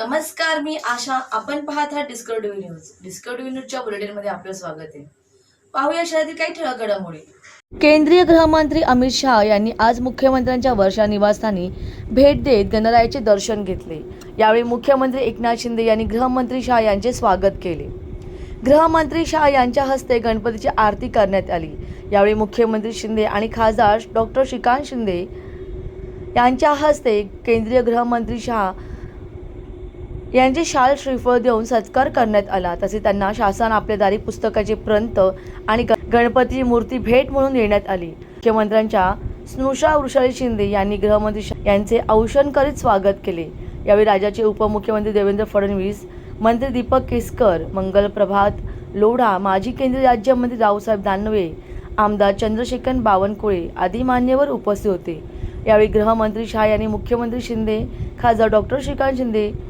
नमस्कार मी आशा. आपण पाहत आहात डिस्कवरी न्यूज डिस्कवरी न्यूजच्या बुलेटिनमध्ये आपलं स्वागत आहे. पाहूया शहरातील काही ठळक घडामोडी. केंद्रीय गृहमंत्री अमित शहा यांनी आज मुख्यमंत्र्यांच्या वर्षा निवासस्थानी भेट देत गणरायाचे दर्शन घेतले. यावेळी मुख्यमंत्री एकनाथ शिंदे यांनी गृहमंत्री शहा यांचे स्वागत केले. गृहमंत्री शहा यांच्या हस्ते गणपतीची आरती करण्यात आली. यावेळी मुख्यमंत्री शिंदे आणि खासदार डॉक्टर श्रीकांत शिंदे यांच्या हस्ते केंद्रीय गृहमंत्री शहा यांचे शाल श्रीफळ देऊन सत्कार करण्यात आला. तसे त्यांना शासन आपल्या दारी पुस्तकाचे प्रंत आणि ग- गणपतीची मूर्ती भेट म्हणून देण्यात आली. मुख्यमंत्र्यांच्या स्नुषा वृषाली शिंदे यांनी गृहमंत्री यांचे औषण करीत स्वागत केले. यावेळी राज्याचे उपमुख्यमंत्री देवेंद्र फडणवीस मंत्री दीपक केसकर मंगल प्रभात लोढा माजी केंद्रीय राज्यमंत्री रावसाहेब दानवे आमदार चंद्रशेखर बावनकुळे आदी मान्यवर उपस्थित होते. यावेळी गृहमंत्री शहा यांनी मुख्यमंत्री शिंदे खासदार डॉक्टर श्रीकांत शिंदे